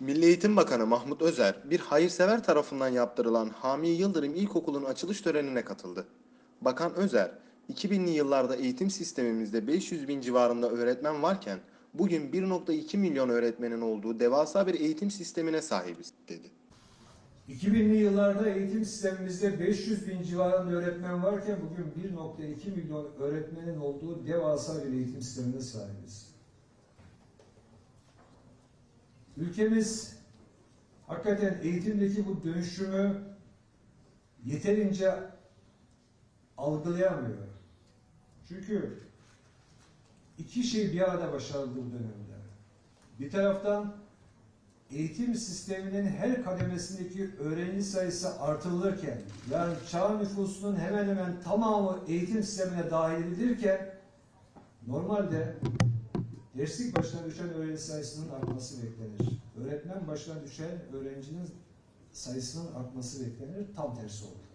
Milli Eğitim Bakanı Mahmut Özer, bir hayırsever tarafından yaptırılan Hami Yıldırım İlkokulu'nun açılış törenine katıldı. Bakan Özer, 2000'li yıllarda eğitim sistemimizde 500 bin civarında öğretmen varken bugün 1.2 milyon öğretmenin olduğu devasa bir eğitim sistemine sahibiz dedi. 2000'li yıllarda eğitim sistemimizde 500 bin civarında öğretmen varken bugün 1.2 milyon öğretmenin olduğu devasa bir eğitim sistemine sahibiz. Ülkemiz hakikaten eğitimdeki bu dönüşümü yeterince algılayamıyor. Çünkü iki şey bir arada başarıldı bu dönemde. Bir taraftan eğitim sisteminin her kademesindeki öğrenci sayısı artırılırken, yani çağ nüfusunun hemen hemen tamamı eğitim sistemine dahil edilirken, normalde derslik başına düşen öğrenci sayısının artması beklenir. Öğretmen başına düşen öğrencinin sayısının artması beklenir. Tam tersi oldu.